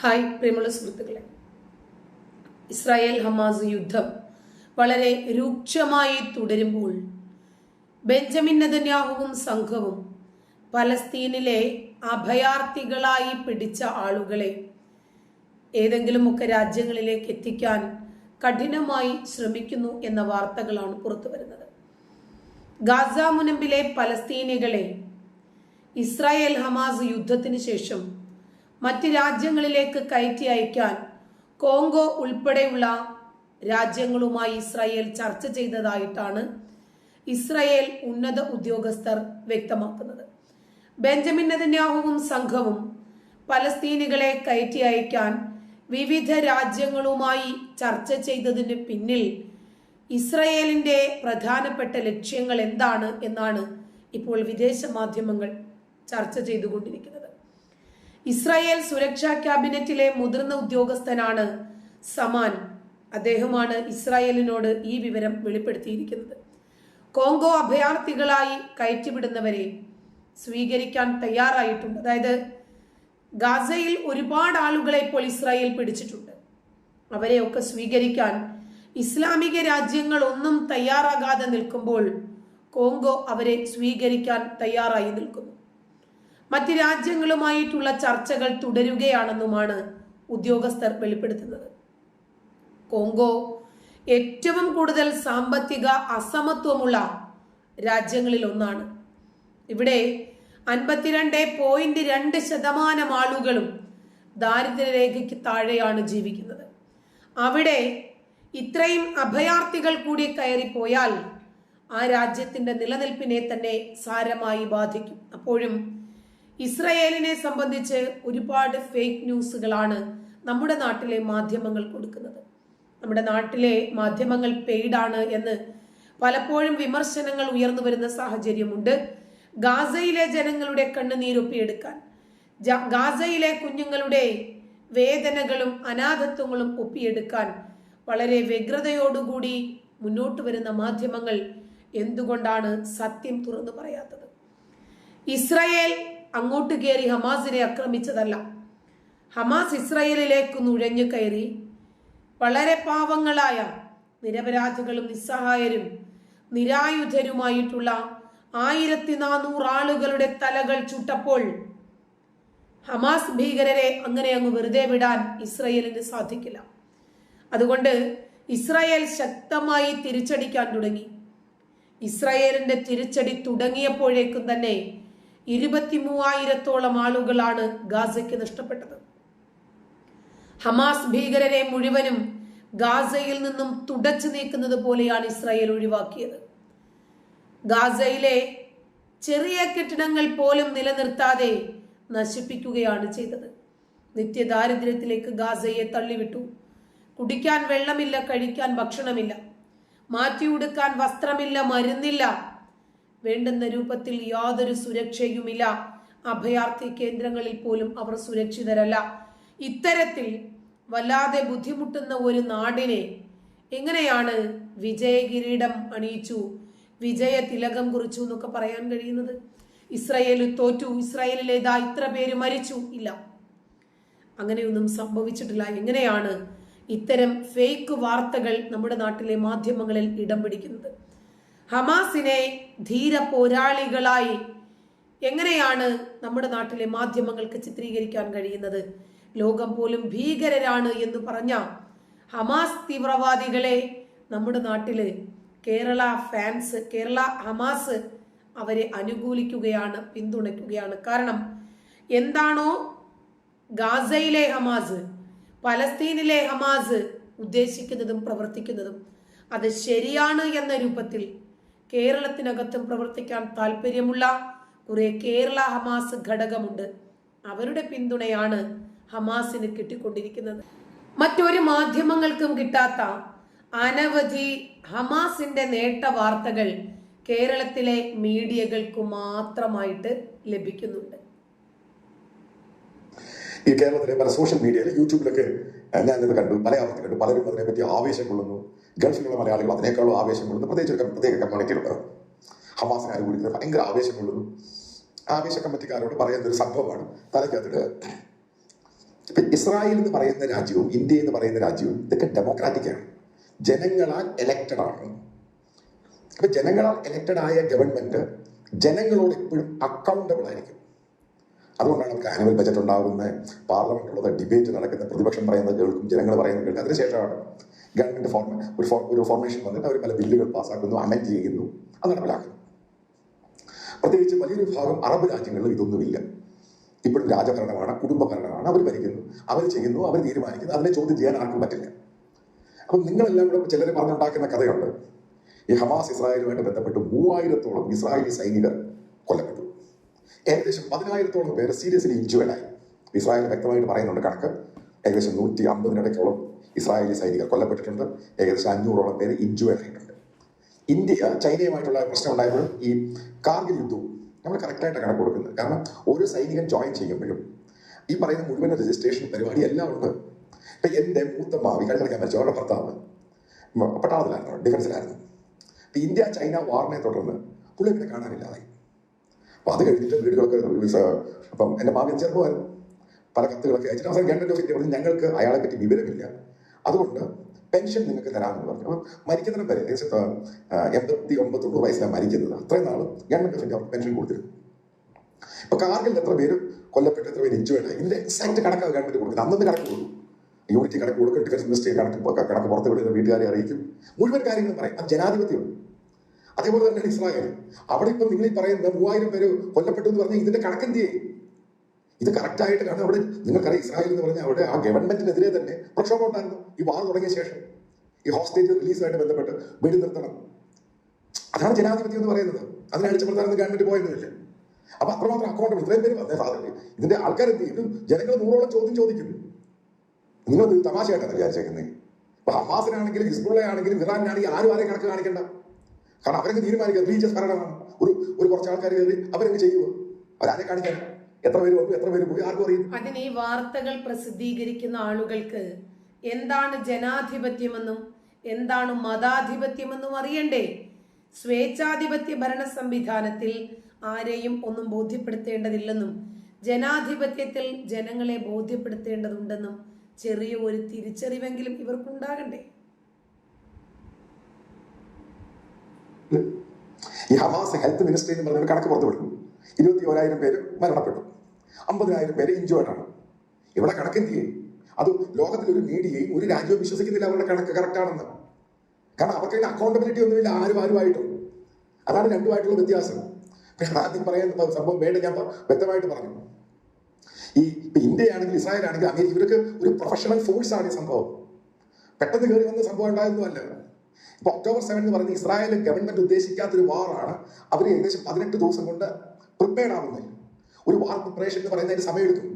Hi പ്രിയമുള്ള സുഹൃത്തുക്കളെ. Israel Hamas യുദ്ധം വളരെ രൂക്ഷമായി തുടരുമ്പോൾ ബെഞ്ചമിൻ നദന്യാഹുവും സംഘവും പലസ്തീനിലെ അഭയാർത്ഥികളായി പിടിച്ച ആളുകളെ ഏതെങ്കിലുമൊക്കെ രാജ്യങ്ങളിലേക്ക് എത്തിക്കാൻ കഠിനമായി ശ്രമിക്കുന്നു എന്ന വാർത്തകളാണ് പുറത്തു വരുന്നത്. ഗാസ മുനമ്പിലെ പലസ്തീനികളെ ഇസ്രായേൽ ഹമാസ് യുദ്ധത്തിന് ശേഷം മറ്റ് രാജ്യങ്ങളിലേക്ക് കയറ്റി അയക്കാൻ കോങ്കോ ഉൾപ്പെടെയുള്ള രാജ്യങ്ങളുമായി ഇസ്രായേൽ ചർച്ച ചെയ്തതായിട്ടാണ് ഇസ്രായേൽ ഉന്നത ഉദ്യോഗസ്ഥർ വ്യക്തമാക്കുന്നത്. ബെഞ്ചമിൻ നെതന്യാഹുവും സംഘവും പലസ്തീനികളെ കയറ്റി അയക്കാൻ വിവിധ രാജ്യങ്ങളുമായി ചർച്ച ചെയ്തതിന് പിന്നിൽ ഇസ്രയേലിന്റെ പ്രധാനപ്പെട്ട ലക്ഷ്യങ്ങൾ എന്താണ് എന്നാണ് ഇപ്പോൾ വിദേശ മാധ്യമങ്ങൾ ചർച്ച ചെയ്തുകൊണ്ടിരിക്കുന്നത്. ഇസ്രായേൽ സുരക്ഷാ ക്യാബിനറ്റിലെ മുതിർന്ന ഉദ്യോഗസ്ഥനാണ് സമാൻ. അദ്ദേഹമാണ് ഇസ്രായേലിനോട് ഈ വിവരം വെളിപ്പെടുത്തിയിരിക്കുന്നത്. കോങ്കോ അഭയാർത്ഥികളായി കയറ്റിവിടുന്നവരെ സ്വീകരിക്കാൻ തയ്യാറായിട്ടുണ്ട്. അതായത് ഗാസയിൽ ഒരുപാട് ആളുകളെ ഇപ്പോൾ ഇസ്രായേൽ പിടിച്ചിട്ടുണ്ട്. അവരെയൊക്കെ സ്വീകരിക്കാൻ ഇസ്ലാമിക രാജ്യങ്ങൾ ഒന്നും തയ്യാറാകാതെ നിൽക്കുമ്പോൾ കോങ്കോ അവരെ സ്വീകരിക്കാൻ തയ്യാറായി നിൽക്കുന്നു. മറ്റ് രാജ്യങ്ങളുമായിട്ടുള്ള ചർച്ചകൾ തുടരുകയാണെന്നുമാണ് ഉദ്യോഗസ്ഥർ വെളിപ്പെടുത്തുന്നത്. കോങ്കോ ഏറ്റവും കൂടുതൽ സാമ്പത്തിക അസമത്വമുള്ള രാജ്യങ്ങളിൽ ഒന്നാണ്. ഇവിടെ അൻപത്തിരണ്ട് പോയിന്റ് രണ്ട് ശതമാനം ആളുകളും ദാരിദ്ര്യരേഖയ്ക്ക് താഴെയാണ് ജീവിക്കുന്നത്. അവിടെ ഇത്രയും അഭയാർത്ഥികൾ കൂടി കയറിപ്പോയാൽ ആ രാജ്യത്തിന്റെ നിലനിൽപ്പിനെ തന്നെ സാരമായി ബാധിക്കും. അപ്പോഴും ഇസ്രയേലിനെ സംബന്ധിച്ച് ഒരുപാട് ഫേക്ക് ന്യൂസുകളാണ് നമ്മുടെ നാട്ടിലെ മാധ്യമങ്ങൾ കൊടുക്കുന്നത്. നമ്മുടെ നാട്ടിലെ മാധ്യമങ്ങൾ പെയ്ഡാണ് എന്ന് പലപ്പോഴും വിമർശനങ്ങൾ ഉയർന്നു വരുന്ന സാഹചര്യമുണ്ട്. ഗാസയിലെ ജനങ്ങളുടെ കണ്ണുനീരൊപ്പിയെടുക്കാൻ ഗാസയിലെ കുഞ്ഞുങ്ങളുടെ വേദനകളും അനാഥത്വങ്ങളും ഒപ്പിയെടുക്കാൻ വളരെ വ്യഗ്രതയോടുകൂടി മുന്നോട്ട് വരുന്ന മാധ്യമങ്ങൾ എന്തുകൊണ്ടാണ് സത്യം തുറന്നു പറയാത്തത്? ഇസ്രായേൽ അങ്ങോട്ട് കയറി ഹമാസിനെ ആക്രമിച്ചതല്ല. ഹമാസ് ഇസ്രയേലിലേക്ക് നുഴഞ്ഞു കയറി. വളരെ പാവങ്ങളായ നിരപരാധികളും നിസ്സഹായരും നിരായുധരുമായിട്ടുള്ള ആയിരത്തി നാനൂറ് ആളുകളുടെ തലകൾ ചുട്ടപ്പോൾ ഹമാസ് ഭീകരരെ അങ്ങനെ അങ്ങ് വെറുതെ വിടാൻ ഇസ്രയേലിന് സാധിക്കില്ല. അതുകൊണ്ട് ഇസ്രായേൽ ശക്തമായി തിരിച്ചടിക്കാൻ തുടങ്ങി. ഇസ്രായേലിന്റെ തിരിച്ചടി തുടങ്ങിയപ്പോഴേക്കും തന്നെ ഇരുപത്തി മൂവായിരത്തോളം ആളുകളാണ് ഗാസയ്ക്ക് നഷ്ടപ്പെട്ടത്. ഹമാസ് ഭീകരരെ മുഴുവനും ഗാസയിൽ നിന്നും തുടച്ചു നീക്കുന്നത് പോലെയാണ് ഇസ്രായേൽ ഒഴിവാക്കിയത്. ഗാസയിലെ ചെറിയ കെട്ടിടങ്ങൾ പോലും നിലനിർത്താതെ നശിപ്പിക്കുകയാണ് ചെയ്തത്. നിത്യദാരിദ്ര്യത്തിലേക്ക് ഗാസയെ തള്ളിവിട്ടു. കുടിക്കാൻ വെള്ളമില്ല കഴിക്കാൻ ഭക്ഷണമില്ല. മാറ്റിയുടുക്കാൻ വസ്ത്രമില്ല മരുന്നില്ല വേണ്ടുന്ന രൂപത്തിൽ യാതൊരു സുരക്ഷയുമില്ല. അഭയാർത്ഥി കേന്ദ്രങ്ങളിൽ പോലും അവർ സുരക്ഷിതരല്ല. ഇത്തരത്തിൽ വല്ലാതെ ബുദ്ധിമുട്ടുന്ന ഒരു നാടിനെ എങ്ങനെയാണ് വിജയകിരീടം അണിയിച്ചു? വിജയ തിലകം കുറിച്ചു എന്നൊക്കെ പറയാൻ കഴിയുന്നത്? ഇസ്രായേൽ തോറ്റു ഇസ്രയേലിലേതാ ഇത്ര പേര് മരിച്ചു? ഇല്ല. അങ്ങനെയൊന്നും സംഭവിച്ചിട്ടില്ല. എങ്ങനെയാണ് ഇത്തരം ഫേക്ക് വാർത്തകൾ നമ്മുടെ നാട്ടിലെ മാധ്യമങ്ങളിൽ ഇടം പിടിക്കുന്നത്? ഹമാസിനെ ധീര പോരാളികളായി എങ്ങനെയാണ് നമ്മുടെ നാട്ടിലെ മാധ്യമങ്ങൾക്ക് ചിത്രീകരിക്കാൻ കഴിയുന്നത്? ലോകം പോലും ഭീകരരാണ് എന്ന് പറഞ്ഞ ഹമാസ് തീവ്രവാദികളെ നമ്മുടെ നാട്ടിൽ കേരള ഫാൻസ് കേരള ഹമാസ് അവരെ അനുകൂലിക്കുകയാണ് പിന്തുണയ്ക്കുകയാണ്. കാരണം എന്താണോ ഗാസയിലെ ഹമാസ് പലസ്തീനിലെ ഹമാസ് ഉദ്ദേശിക്കുന്നതും പ്രവർത്തിക്കുന്നതും അത് ശരിയാണ് എന്ന രൂപത്തിൽ കേരളത്തിനകത്തും പ്രവർത്തിക്കാൻ താല്പര്യമുള്ള കുറെ കേരള ഹമാസ് ഘടകമുണ്ട്. അവരുടെ പിന്തുണയാണ് ഹമാസിന് കിട്ടിക്കൊണ്ടിരിക്കുന്നത്. മറ്റൊരു മാധ്യമങ്ങൾക്കും കിട്ടാത്ത അനവധി ഹമാസിന്റെ നേട്ട വാർത്തകൾ കേരളത്തിലെ മീഡിയകൾക്ക് മാത്രമായിട്ട് ലഭിക്കുന്നുണ്ട്. ഈ കേരളത്തിലെ പല സോഷ്യൽ മീഡിയയിൽ യൂട്യൂബിലൊക്കെ ഞാനിത് കണ്ടു. പല മലയാളത്തിൽ കണ്ടു പലരും അതിനെപ്പറ്റി ആവേശം കൊള്ളുന്നു. ഗൾഫിലുള്ള മലയാളികൾ അതിനേക്കാളും ആവേശം കൊള്ളുന്നു പ്രത്യേകിച്ച് ഒരു പ്രത്യേക കമ്മ്യൂണിറ്റിയിലുള്ളത്. ഹമാസിനെ അനുകൂലിക്കുന്നത് ഭയങ്കര ആവേശം കൊള്ളുന്നു ആവേശ കമ്മിറ്റിക്കാരോട് പറയുന്ന ഒരു സംഭവമാണ്. തലയ്ക്കകത്തിട്ട് ഇസ്രായേൽ എന്ന് പറയുന്ന രാജ്യവും ഇന്ത്യ എന്ന് പറയുന്ന രാജ്യവും ഇതൊക്കെ ഡെമോക്രാറ്റിക് ആണ്. ജനങ്ങളാൽ എലക്റ്റഡ് ആണ്. അപ്പൊ ജനങ്ങളാൽ എലക്റ്റഡ് ആയ ഗവൺമെന്റ് ജനങ്ങളോട് എപ്പോഴും അക്കൗണ്ടബിൾ ആയിരിക്കും. അതുകൊണ്ടാണ് നമുക്ക് ആനുവൽ ബജറ്റ് ഉണ്ടാകുന്നത് പാർലമെന്റിലുള്ളത് ഡിബേറ്റ് നടക്കുന്ന പ്രതിപക്ഷം പറയുന്നത് കേൾക്കും ജനങ്ങൾ പറയുന്നത് കേൾക്കും. അതിനുശേഷമാണ് ഗവൺമെന്റ് ഫോർമ ഒരു ഒരു ഫോർമേഷൻ വന്നിട്ട് അവർ പല ബില്ലുകൾ പാസ്സാക്കുന്നു അമെൻഡ് ചെയ്യുന്നു. അത് നടപ്പിലാക്കുന്നു. പ്രത്യേകിച്ച് വലിയൊരു ഭാഗം അറബ് രാജ്യങ്ങളിൽ ഇതൊന്നുമില്ല. ഇപ്പോഴും രാജഭരണമാണ് കുടുംബ ഭരണമാണ് അവർ ഭരിക്കുന്നു. അവർ ചെയ്യുന്നു അവർ തീരുമാനിക്കുന്നു. അതിനെ ചോദ്യം ചെയ്യാൻ ആർക്കും പറ്റില്ല. അപ്പം നിങ്ങളെല്ലാം കൂടെ ചിലർ പറഞ്ഞുണ്ടാക്കുന്ന കഥയുണ്ട്. ഈ ഹമാസ് ഇസ്രായേലുമായിട്ട് ബന്ധപ്പെട്ട് മൂവായിരത്തോളം ഇസ്രായേലി സൈനികർ കൊല്ലപ്പെട്ടു. ഏകദേശം പതിനായിരത്തോളം പേര് സീരിയസ്ലി ഇഞ്ചുവേഡായി ഇസ്രായേൽ വ്യക്തമായിട്ട് പറയുന്നുണ്ട് കണക്ക്. ഏകദേശം നൂറ്റി അമ്പതിനിടയ്ക്കോളം ഇസ്രായേലി സൈനികർ കൊല്ലപ്പെട്ടിട്ടുണ്ട്. ഏകദേശം അഞ്ഞൂറോളം പേര് ഇഞ്ചുവലായിട്ടുണ്ട്. ഇന്ത്യ ചൈനയുമായിട്ടുള്ള പ്രശ്നം ഉണ്ടായപ്പോഴും ഈ കാർഗിൽ യുദ്ധവും നമ്മൾ കറക്റ്റായിട്ട് കണക്ക് കൊടുക്കുന്നത്. കാരണം ഒരു സൈനികൻ ജോയിൻ ചെയ്യുമ്പോഴും ഈ പറയുന്ന മുഴുവൻ രജിസ്ട്രേഷൻ പരിപാടി എല്ലാം ഉണ്ട്. ഇപ്പം എന്റെ മൂത്ത മാവി കഴിഞ്ഞ ഞാൻ മരിച്ചു അവരുടെ ഭർത്താവ് പട്ടാളത്തിലായിരുന്നു ഡിഫൻസിലായിരുന്നു ഇപ്പം ഇന്ത്യ ചൈന വാറിനെ തുടർന്ന് പുള്ളി പിന്നെ കാണാനില്ലാതായി. അപ്പം അത് കഴിഞ്ഞിട്ട് വീടുകളൊക്കെ അപ്പം എന്റെ മാവി ചെറുപ്പമായിരുന്നു പല കത്തുകളൊക്കെ അയച്ചിട്ട് അവസാനം ഗവൺമെന്റ് ഓഫ് ഇന്ത്യ പറഞ്ഞു ഞങ്ങൾക്ക് അയാളെ പറ്റി വിവരമില്ല. അതുകൊണ്ട് പെൻഷൻ നിങ്ങൾക്ക് തരാമെന്ന് പറഞ്ഞു. അപ്പം മരിക്കുന്നതിന് വരെ ഏകദേശം എൺപത്തി ഒമ്പത് തൊണ്ണൂറ് വയസ്സിലാണ് മരിക്കുന്നത്. അത്രയും നാൾ ഗവൺമെന്റ് ഓഫ് ഇന്ത്യ പെൻഷൻ കൊടുത്തിരുന്നു. ഇപ്പൊ കാർഗിൽ എത്ര പേര് കൊല്ലപ്പെട്ട് എത്ര പേര് ഇഞ്ചുവേണ്ട ഇതിന്റെ എക്സാക്ട് കണക്കാണ് ഗവൺമെന്റ് കൊടുക്കുന്നത് അന്നൊന്ന് കണക്ക് കൊടുക്കും. യൂണിറ്റ് കണക്ക് കൊടുക്കും ഡിഫൻസ് മിനിസ്റ്ററി കണക്ക് കണക്ക് പുറത്ത് വിടുന്ന വീട്ടുകാരെ അറിയിക്കും. മുഴുവൻ കാര്യങ്ങളും പറയും. അത് ജനാധിപത്യം. അതേപോലെ തന്നെയാണ് ഇസ്രായേൽ അവിടെ ഇപ്പം നിങ്ങൾ ഈ പറയുന്ന മൂവായിരം പേര് കൊല്ലപ്പെട്ടു എന്ന് പറഞ്ഞാൽ ഇതിന്റെ കണക്ക് എന്ത് ചെയ്യും? ഇത് കറക്റ്റ് ആയിട്ട് കാരണം അവിടെ നിങ്ങൾക്കറിയാം ഇസ്രായേൽ എന്ന് പറഞ്ഞാൽ അവിടെ ആ ഗവൺമെന്റിനെതിരെ തന്നെ പ്രക്ഷോഭം ഉണ്ടായിരുന്നു. ഈ വാർ തുടങ്ങിയ ശേഷം ഈ ഹോസ്റ്റേജ് റിലീസുമായിട്ട് ബന്ധപ്പെട്ട് വീട് നിർത്തണം. അതാണ് ജനാധിപത്യം എന്ന് പറയുന്നത്. അതിനെ അടിച്ചപ്പെടുത്താനൊന്നും ഗവൺമെന്റ് പോയൊന്നുമില്ല അപ്പൊ അത്രമാത്രം അക്കൗണ്ടബിൾ ഇത്രയും പേര് വന്നേ സാധനം. ഇതിന്റെ ആൾക്കാർ എന്ത് ചെയ്യും? ജനങ്ങൾ നൂറോളം ചോദ്യം ചോദിക്കും. നിങ്ങൾ തമാശയായിട്ടാണ് വിചാരിച്ചേക്കുന്നത് ഇപ്പൊ ഹമാസിനാണെങ്കിലും ഹിസ്ബുള്ള ആണെങ്കിലും ഇറാനാണെങ്കിലും ആരും ആരെയും കണക്ക് കാണിക്കണ്ട. കാരണം അവരൊക്കെ തീരുമാനിക്കുക. റിലീജിയസ് ഭരണമാണ്. ഒരു ഒരു കുറച്ച് ആൾക്കാർ കയറി അവരൊക്കെ ചെയ്യുമോ അവരാരെ കാണിക്കാൻ എത്ര പേര് വന്നു? എത്ര പേര് പോയി? ആർക്കും അറിയും അതിന് ഈ വാർത്തകൾ പ്രസിദ്ധീകരിക്കുന്ന ആളുകൾക്ക് എന്താണ് ജനാധിപത്യമെന്നും എന്താണ് മതാധിപത്യമെന്നും അറിയണ്ടേ? സ്വേച്ഛാധിപത്യ ഭരണ സംവിധാനത്തിൽ ആരെയും ഒന്നും ബോധ്യപ്പെടുത്തേണ്ടതില്ലെന്നും ജനാധിപത്യത്തിൽ ജനങ്ങളെ ബോധ്യപ്പെടുത്തേണ്ടതുണ്ടെന്നും ചെറിയ ഒരു തിരിച്ചറിവെങ്കിലും ഇവർക്കുണ്ടാകണ്ടേ? ഈ ഹമാസ് ഹെൽത്ത് മിനിസ്ട്രി എന്ന് പറഞ്ഞൊരു കണക്ക് പുറത്തു വിടുന്നു ഇരുപത്തി ഓരായിരം പേര് മരണപ്പെട്ടു. അമ്പതിനായിരം പേര് ഇഞ്ചോർഡാണ് ഇവിടെ കണക്ക് എന്ത് ചെയ്യും അത് ലോകത്തിലൊരു മീഡിയയും ഒരു രാജ്യവും വിശ്വസിക്കുന്നില്ല അവരുടെ കണക്ക് കറക്റ്റ് ആണെന്ന്. കാരണം അവർക്ക് അതിന് അക്കൗണ്ടബിലിറ്റി ഒന്നുമില്ല ആരും ആരുമായിട്ടും. അതാണ് രണ്ടുമായിട്ടുള്ള വ്യത്യാസം. ഞാൻ ആദ്യം പറയാൻ സംഭവം? വേണ്ട ഞാൻ വ്യക്തമായിട്ട് പറഞ്ഞു. ഈ ഇന്ത്യയാണെങ്കിൽ ഇസ്രായേൽ ആണെങ്കിൽ അമേരിക്ക ഇവർക്ക് ഒരു പ്രൊഫഷണൽ ഫോഴ്സ് ആണ് ഈ സംഭവം. പെട്ടെന്ന് കയറി വന്ന സംഭവം ഉണ്ടായൊന്നുമല്ല ഇപ്പൊ ഒക്ടോബർ സെവൻ എന്ന് പറയുന്നത് ഇസ്രായേൽ ഗവൺമെന്റ് ഉദ്ദേശിക്കാത്തൊരു വാറാണ് അവർ ഏകദേശം പതിനെട്ട് ദിവസം കൊണ്ട് പ്രിപ്പയർഡ് ആവുന്നത് ഒരു വാർ പ്രിപ്പറേഷൻ എന്ന് പറയുന്നതിന് സമയമെടുക്കും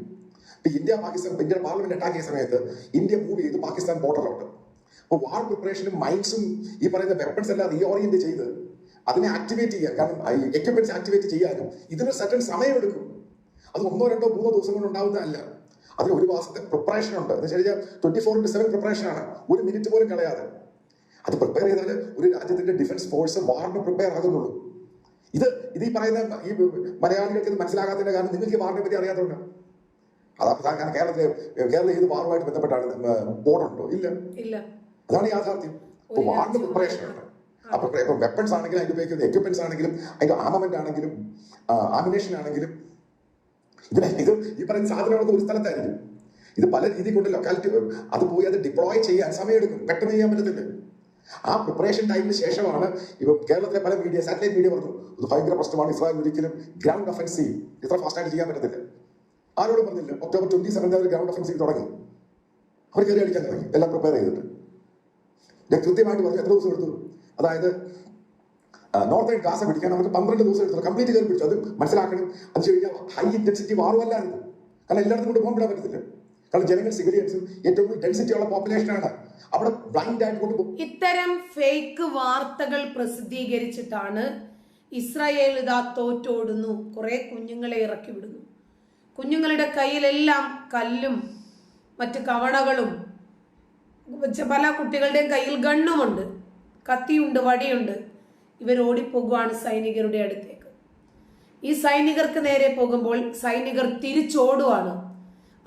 ഇപ്പൊ India Pakistan India parliament attack ചെയ്യുന്ന സമയത്ത് ഇന്ത്യ മൂവ് ചെയ്ത് പാകിസ്ഥാൻ ബോർഡറിലോട്ട് അപ്പൊ വാർ പ്രിപ്പറേഷനും മൈൻസും ഈ പറയുന്ന വെപ്പൺസ് എല്ലാം റീഓറിയന്റ് ചെയ്ത് അതിനെ ആക്ടിവേറ്റ് ചെയ്യാൻ കാരണം എക്യുപ്മെന്റ്സ് ആക്ടിവേറ്റ് ചെയ്യാനും ഇതിന് സർട്ടൻ സമയമെടുക്കും. അത് ഒന്നോ രണ്ടോ മൂന്നോ ദിവസം കൊണ്ട് ഉണ്ടാവുന്നതല്ല. അതിന് ഒരു മാസത്തെ പ്രിപ്പറേഷൻ ഉണ്ട്. എന്ന് വെച്ച് കഴിഞ്ഞാൽ twenty four into seven preparation ആണ്. ഒരു മിനിറ്റ് പോലും കളയാതെ. അത് പ്രിപ്പയർ ചെയ്താൽ ഒരു രാജ്യത്തിന്റെ ഡിഫൻസ് ഫോഴ്സ് വാറിന് പ്രിപ്പയർ ആകുന്നുള്ളൂ. ഇത് ഇത് ഈ പറയുന്ന ഈ മലയാളികൾക്ക് ഇത് മനസ്സിലാകാത്തതിന്റെ കാരണം നിങ്ങൾക്ക് വാറിനെ പറ്റി അറിയാത്തതുകൊണ്ട് അതാ പ്രധാന കാരണം കേരളത്തിലെ കേരളം ഏത് വാറുമായിട്ട് ബന്ധപ്പെട്ടാണ് ബോർഡുണ്ടോ? ഇല്ല. ഇല്ല. അതാണ് യാഥാർത്ഥ്യം. വാറിന്റെ ഒരു വാറിന് രാജ്യം പ്രിപ്പറേഷൻ ഉണ്ട് അപ്പൊ ഇപ്പൊ വെപ്പൺസ് ആണെങ്കിലും അതിന്റെ ഉപയോഗിക്കുന്ന എക്യുപ്മെന്റ്സ് ആണെങ്കിലും അതിന്റെ ആർമമെന്റ് ആണെങ്കിലും ആമിനേഷൻ ആണെങ്കിലും. ഇതിനെ ഇത് ഈ പറയുന്ന സാധനങ്ങളൊക്കെ ഒരു സ്ഥലത്തായിരിക്കും. ഇത് പല രീതി കൊണ്ട് ലൊക്കാലിറ്റി അത് പോയി അത് ഡിപ്ലോയ് ചെയ്യാൻ സമയം എടുക്കും പെട്ടെന്ന് ചെയ്യാൻ പറ്റത്തില്ല. ആ പ്രിപ്പറേഷൻ ടൈമിന് ശേഷമാണ് ഇപ്പൊ കേരളത്തിലെ പല മീഡിയ സാറ്റലൈറ്റ് മീഡിയ പറഞ്ഞു ഇത് ഭയങ്കര പ്രശ്നമാണ് ഇസ്രായേൽ ഒരിക്കലും ഗ്രൗണ്ട് ഒഫൻസീവ് ഇത്ര ഫാസ്റ്റായിട്ട് ചെയ്യാൻ പറ്റത്തില്ല. ആരോടും പറഞ്ഞില്ല. ഒക്ടോബർ ട്വന്റി സെവൻ അവർ ഗ്രൗണ്ട് ഒഫൻസീവ് തുടങ്ങി. അവർ കയറി അടിക്കാൻ തുടങ്ങി. എല്ലാം പ്രിപ്പയർ ചെയ്തിട്ട്. ഞാൻ കൃത്യമായിട്ട് പറഞ്ഞു എത്ര ദിവസം എടുത്തു? അതായത് നോർത്തേൺ ഗാസ പിടിക്കാൻ അവർക്ക് പന്ത്രണ്ട് ദിവസം എടുത്തു. കംപ്ലീറ്റ് കയറി പിടിച്ചു. അത് മനസ്സിലാക്കണം. അത് കഴിഞ്ഞാൽ ഹൈ ഇന്റൻസിറ്റി വാറുമല്ലായിരുന്നു കാരണം എല്ലായിടത്തും കൊണ്ട് പോകാൻ പറ്റത്തില്ല. കാരണം ജനങ്ങൾ സിവിലിയൻസും ഏറ്റവും ഡെൻസിറ്റി ഉള്ള പോപ്പുലേഷനാണ് അവിടെ ബ്ലൈൻഡ് ആയിട്ട് ഇത്തരം ഫേക്ക് വാർത്തകൾ പ്രസിദ്ധീകരിച്ചിട്ടാണ് ഇസ്രായേൽ ഇതാ തോറ്റോടുന്നു. കുറെ കുഞ്ഞുങ്ങളെ ഇറക്കി വിടുന്നു. കുഞ്ഞുങ്ങളുടെ കയ്യിലെല്ലാം കല്ലും മറ്റ് കവണകളും പല കുട്ടികളുടെയും കയ്യിൽ ഗണ്ണുമുണ്ട്. കത്തിയുണ്ട് വടിയുണ്ട്. ഇവർ ഓടിപ്പോകുവാണ് സൈനികരുടെ അടുത്തേക്ക്. ഈ സൈനികർക്ക് നേരെ പോകുമ്പോൾ സൈനികർ തിരിച്ചോടുവാണ്.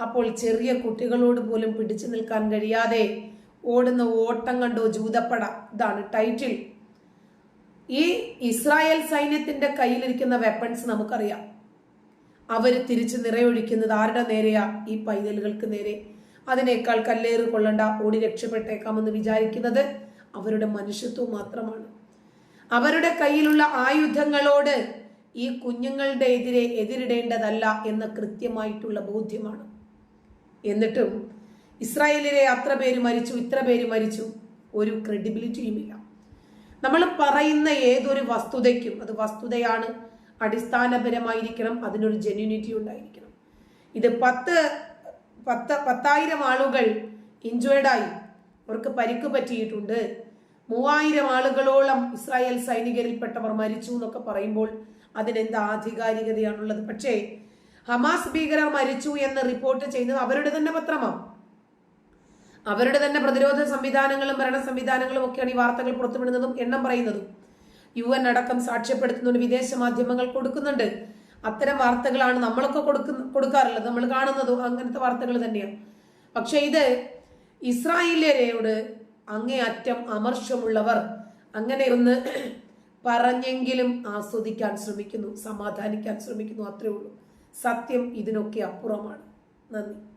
അപ്പോൾ ചെറിയ കുട്ടികളോട് പോലും പിടിച്ചു നിൽക്കാൻ കഴിയാതെ ഓടുന്ന ഓട്ടം കണ്ടോ ജൂതപ്പട? ഇതാണ് ടൈറ്റിൽ ഈ ഇസ്രായേൽ സൈന്യത്തിന്റെ കയ്യിലിരിക്കുന്ന വെപ്പൺസ് നമുക്കറിയാം. അവർ തിരിച്ച് നിറയൊഴിക്കുന്നത് ആരുടെ നേരെയാ? ഈ പൈതലുകൾക്ക് നേരെ. അതിനേക്കാൾ കല്ലേറ് കൊള്ളണ്ട ഓടി രക്ഷപ്പെട്ടേക്കാമെന്ന് വിചാരിക്കുന്നത് അവരുടെ മനുഷ്യത്വം മാത്രമാണ്. അവരുടെ കയ്യിലുള്ള ആയുധങ്ങളോട് ഈ കുഞ്ഞുങ്ങളുടെ എതിരെ എതിരിടേണ്ടതല്ല എന്ന കൃത്യമായിട്ടുള്ള ബോധ്യമാണ്. എന്നിട്ടും ഇസ്രായേലിലെ അത്ര പേര് മരിച്ചു ഇത്ര പേര് മരിച്ചു. ഒരു ക്രെഡിബിലിറ്റിയുമില്ല നമ്മൾ പറയുന്ന ഏതൊരു വസ്തുതയ്ക്കും അത് വസ്തുതയാണ് അടിസ്ഥാനപരമായിരിക്കണം അതിനൊരു ജെന്യൂനിറ്റി ഉണ്ടായിരിക്കണം. ഇത് പത്ത് പത്ത് പത്തായിരം ആളുകൾ ഇഞ്ചേർഡായി അവർക്ക് പരിക്ക് പറ്റിയിട്ടുണ്ട്. മൂവായിരം ആളുകളോളം ഇസ്രായേൽ സൈനികരിൽപ്പെട്ടവർ മരിച്ചു എന്നൊക്കെ പറയുമ്പോൾ അതിനെന്ത് ആധികാരികതയാണുള്ളത്? പക്ഷേ ഹമാസ് ഭീകരർ മരിച്ചു എന്ന് റിപ്പോർട്ട് ചെയ്യുന്നത് അവരുടെ തന്നെ പത്രമാണ് അവരുടെ തന്നെ പ്രതിരോധ സംവിധാനങ്ങളും ഭരണ സംവിധാനങ്ങളും ഒക്കെയാണ് ഈ വാർത്തകൾ പുറത്തുവിടുന്നതും എണ്ണം പറയുന്നതും. യു എൻ അടക്കം സാക്ഷ്യപ്പെടുത്തുന്നുണ്ട് വിദേശ മാധ്യമങ്ങൾ കൊടുക്കുന്നുണ്ട്. അത്തരം വാർത്തകളാണ് നമ്മളൊക്കെ കൊടുക്കുന്ന കൊടുക്കാറുള്ളത്. നമ്മൾ കാണുന്നതും അങ്ങനത്തെ വാർത്തകൾ തന്നെയാണ് പക്ഷേ ഇത് ഇസ്രായേലിയരോട് അങ്ങേയറ്റം അമർഷമുള്ളവർ അങ്ങനെ ഒന്ന് പറഞ്ഞെങ്കിലും ആസ്വദിക്കാൻ ശ്രമിക്കുന്നു സമാധാനിക്കാൻ ശ്രമിക്കുന്നു അത്രേ ഉള്ളൂ. സത്യം ഇതിനൊക്കെ അപ്പുറമാണ്. നന്ദി.